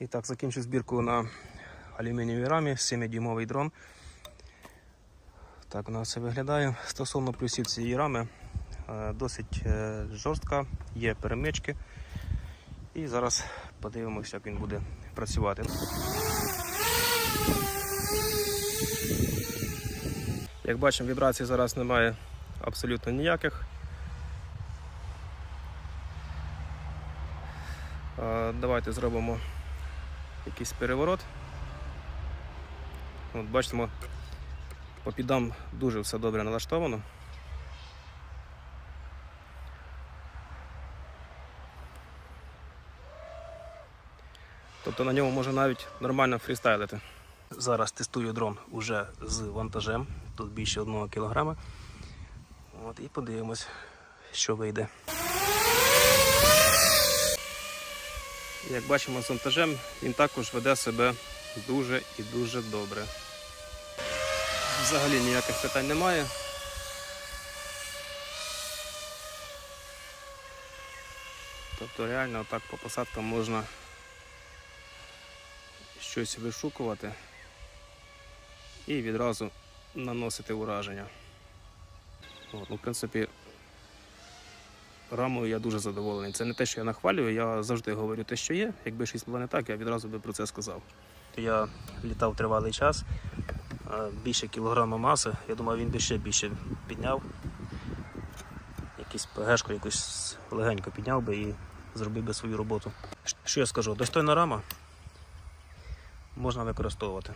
І так, закінчу збірку на алюмінієвій рамі, 7-дюймовий дрон. Так нас це виглядає. Стосовно плюсів цієї рами, е, досить е, жорстка, є перемички. І зараз подивимося, як він буде працювати. Як бачимо, вібрацій зараз немає абсолютно ніяких. Е, Давайте зробимо якийсь переворот. От бачимо, по підам дуже все добре налаштовано. Тобто на ньому можна навіть нормально фрістайлити. Зараз тестую дрон уже з вантажем, тут більше 1 кг. От, і подивимось, що вийде. Як бачимо з вантажем, він також веде себе дуже і дуже добре. Взагалі ніяких питань немає. Тобто реально так по посадкам можна щось вишукувати і відразу наносити ураження. От, ну, в принципі, рамою я дуже задоволений. Це не те, що я нахвалюю, я завжди говорю те, що є. Якби щось було не так, я відразу би про це сказав. Я літав тривалий час, е, більше кілограма маси. Я думаю, він би ще більше підняв. Якусь ПГшку якусь легенько підняв би і зробив би свою роботу. Що я скажу? Достойна рама можна використовувати.